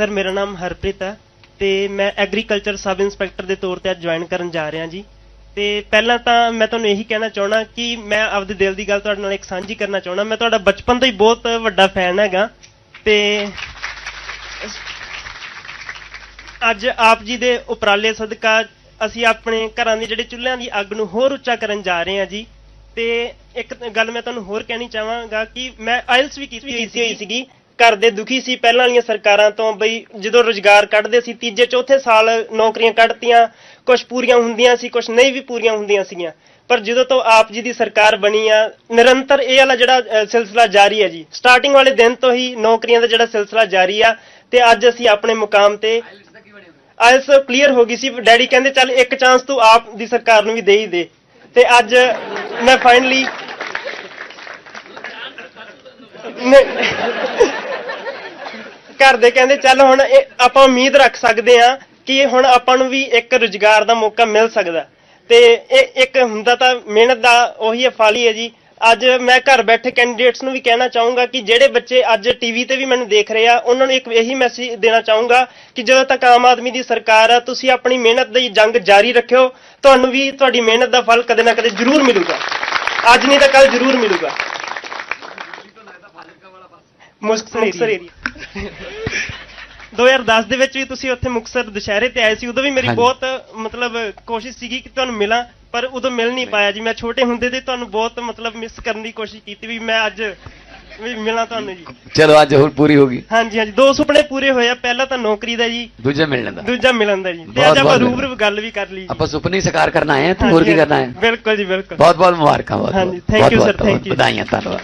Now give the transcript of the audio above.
Sir ਮੇਰਾ ਨਾਮ ਹਰਪ੍ਰੀਤ ਹੈ ਤੇ ਮੈਂ ਐਗਰੀਕਲਚਰ ਸਬ ਇੰਸਪੈਕਟਰ ਦੇ ਤੌਰ ਤੇ ਅੱਜ ਜੁਆਇਨ ਕਰਨ ਜਾ ਰਿਹਾ ਜੀ। ਤੇ ਪਹਿਲਾਂ ਤਾਂ ਮੈਂ ਤੁਹਾਨੂੰ ਇਹੀ ਕਹਿਣਾ ਚਾਹਣਾ ਕਿ ਮੈਂ ਆਪਦੇ ਦਿਲ ਦੀ ਗੱਲ ਤੁਹਾਡੇ ਨਾਲ ਇੱਕ ਸਾਂਝੀ ਕਰਨਾ ਚਾਹਣਾ ਮੈਂ ਤੁਹਾਡਾ ਬਚਪਨ ਤੋਂ ਹੀ ਬਹੁਤ ਵੱਡਾ ਫੈਨ ਹੈਗਾ ਤੇ ਅੱਜ ਆਪ ਜੀ ਦੇ ਉਪਰਾਲੇ ਸਦਕਾ ਅਸੀਂ ਆਪਣੇ ਘਰਾਂ ਦੀ ਜਿਹੜੇ ਚੁੱਲ੍ਹਿਆਂ ਦੀ ਅੱਗ ਨੂੰ ਹੋਰ ਉੱਚਾ ਕਰਨ ਜਾ ਰਹੇ ਹਾਂ ਜੀ। ਤੇ ਇੱਕ ਗੱਲ ਮੈਂ ਤੁਹਾਨੂੰ ਹੋਰ ਕਹਿਣੀ ਚਾਹਾਂਗਾ ਕਿ ਮੈਂ ਆਇਲਸ ਵੀ ਕੀਤੀ ਹੋਈ ਸੀਗੀ। ਘਰ ਦੇ ਦੁਖੀ ਸੀ ਪਹਿਲਾਂ ਵਾਲੀਆਂ ਸਰਕਾਰਾਂ ਤੋਂ ਬਈ ਜਦੋਂ ਰੋਜ਼ਗਾਰ ਕੱਢਦੇ ਸੀ ਤੀਜੇ ਚੌਥੇ ਸਾਲ ਨੌਕਰੀਆਂ ਕੱਢਤੀਆਂ ਕੁਝ ਪੂਰੀਆਂ ਹੁੰਦੀਆਂ ਸੀ ਕੁਝ ਨਹੀਂ ਵੀ ਪੂਰੀਆਂ ਹੁੰਦੀਆਂ ਸੀਗੀਆਂ। ਪਰ ਜਦੋਂ ਤੋਂ ਆਪ ਜੀ ਦੀ ਸਰਕਾਰ ਬਣੀ ਆ ਨਿਰੰਤਰ ਇਹ ਵਾਲਾ ਜਿਹੜਾ ਸਿਲਸਿਲਾ ਜਾਰੀ ਹੈ ਜੀ। ਸਟਾਰਟਿੰਗ ਵਾਲੇ ਦਿਨ ਤੋਂ ਹੀ ਨੌਕਰੀਆਂ ਦਾ ਜਿਹੜਾ ਸਿਲਸਿਲਾ ਜਾਰੀ ਆ ਤੇ ਅੱਜ ਅਸੀਂ ਆਪਣੇ ਮੁਕਾਮ ਤੇ ਆਇਲਸ ਕਲੀਅਰ ਹੋ ਗਈ ਸੀ ਡੈਡੀ ਕਹਿੰਦੇ ਚੱਲ ਇੱਕ ਚਾਂਸ ਤੂੰ ਆਪ ਦੀ ਸਰਕਾਰ ਨੂੰ ਵੀ ਦੇ ਹੀ ਦੇ। ਤੇ ਅੱਜ ਮੈਂ ਫਾਈਨਲੀ ਘਰ ਦੇ ਕਹਿੰਦੇ, ਚੱਲ ਹੁਣ ਇਹ ਆਪਾਂ ਉਮੀਦ ਰੱਖ ਸਕਦੇ ਆ ਕਿ ਹੁਣ ਆਪਾਂ ਨੂੰ ਵੀ ਇੱਕ ਰੁਜ਼ਗਾਰ ਦਾ ਮੌਕਾ ਮਿਲ ਸਕਦਾ। ਤੇ ਇਹ ਇੱਕ ਹੁੰਦਾ ਤਾਂ ਮਿਹਨਤ ਦਾ ਉਹੀ ਫਲ ਹੀ ਹੈ ਜੀ। ਅੱਜ ਮੈਂ ਘਰ ਬੈਠੇ ਕੈਂਡੀਡੇਟਸ ਨੂੰ ਵੀ ਕਹਿਣਾ ਚਾਹੂੰਗਾ ਕਿ ਜਿਹੜੇ ਬੱਚੇ ਅੱਜ ਟੀਵੀ ਤੇ ਵੀ ਮੈਨੂੰ ਦੇਖ ਰਹੇ ਆ, ਉਹਨਾਂ ਨੂੰ ਇੱਕ ਇਹੀ ਮੈਸੇਜ ਦੇਣਾ ਚਾਹੂੰਗਾ ਕਿ ਜਦੋਂ ਤੱਕ ਆਮ ਆਦਮੀ ਦੀ ਸਰਕਾਰ ਆ, ਤੁਸੀਂ ਆਪਣੀ ਮਿਹਨਤ ਦੀ ਜੰਗ ਜਾਰੀ ਰੱਖਿਓ। ਤੁਹਾਨੂੰ ਵੀ ਤੁਹਾਡੀ ਮਿਹਨਤ ਦਾ ਫਲ ਕਦੇ ਨਾ ਕਦੇ ਜ਼ਰੂਰ ਮਿਲੂਗਾ। ਅੱਜ ਨਹੀਂ ਤਾਂ ਕੱਲ ਜ਼ਰੂਰ ਮਿਲੂਗਾ। ਮੁਕਤਸਰ ਏਰੀਆ 2010 ਦੇ ਵਿੱਚ ਵੀ ਤੁਸੀਂ ਉੱਥੇ ਮੁਕਤਸਰ ਦੁਸ਼ਹਿਰੇ ਤੇ ਆਏ ਸੀ ਉਦੋਂ ਵੀ ਮੇਰੀ। ਬਹੁਤ ਮਤਲਬ ਕੋਸ਼ਿਸ਼ ਸੀਗੀ ਕਿ ਤੁਹਾਨੂੰ ਮਿਲਾਂ ਪਰ ਉਦੋਂ ਮਿਲ ਨਹੀਂ ਪਾਇਆ ਜੀ। ਮੈਂ ਛੋਟੇ ਹੁੰਦੇ ਤੇ ਤੁਹਾਨੂੰ ਬਹੁਤ ਮਤਲਬ ਮਿਸ ਕਰਨ ਦੀ ਕੋਸ਼ਿਸ਼ ਕੀਤੀ ਵੀ ਮੈਂ ਅੱਜ ਵੀ ਮਿਲਾਂ ਤੁਹਾਨੂੰ ਜੀ। ਚਲੋ ਅੱਜ ਹੋਰ ਪੂਰੀ ਹੋ ਗਈ। ਹਾਂਜੀ ਹਾਂਜੀ। ਦੋ ਸੁਪਨੇ ਪੂਰੇ ਹੋਏ ਆ। ਪਹਿਲਾ ਤਾਂ ਨੌਕਰੀ ਦਾ ਜੀ ਦੂਜਾ ਮਿਲਣ ਦਾ। ਦੂਜਾ ਮਿਲਣ ਦਾ ਜੀ। ਤੇ ਅੱਜ ਆਪਾਂ ਰੂਬਰੂ ਗੱਲ ਵੀ ਕਰ ਲਈ ਆਪਾਂ ਸੁਪਨੇ ਹੀ ਸਾਕਾਰ ਕਰਨ ਆਏ ਹਾਂ ਤੇ ਹੋਰ ਕੀ ਕਰਨਾ ਹੈ? ਬਿਲਕੁਲ ਜੀ ਬਿਲਕੁਲ। ਬਹੁਤ ਬਹੁਤ ਮੁਬਾਰਕਾਂ ਬਹੁਤ ਹਾਂਜੀ, ਬਹੁਤ- sir, thank ਬਹੁਤ you. ਵਧਾਈਆਂ ਧੰਨਵਾਦ।